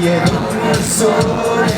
우리의 동물 소리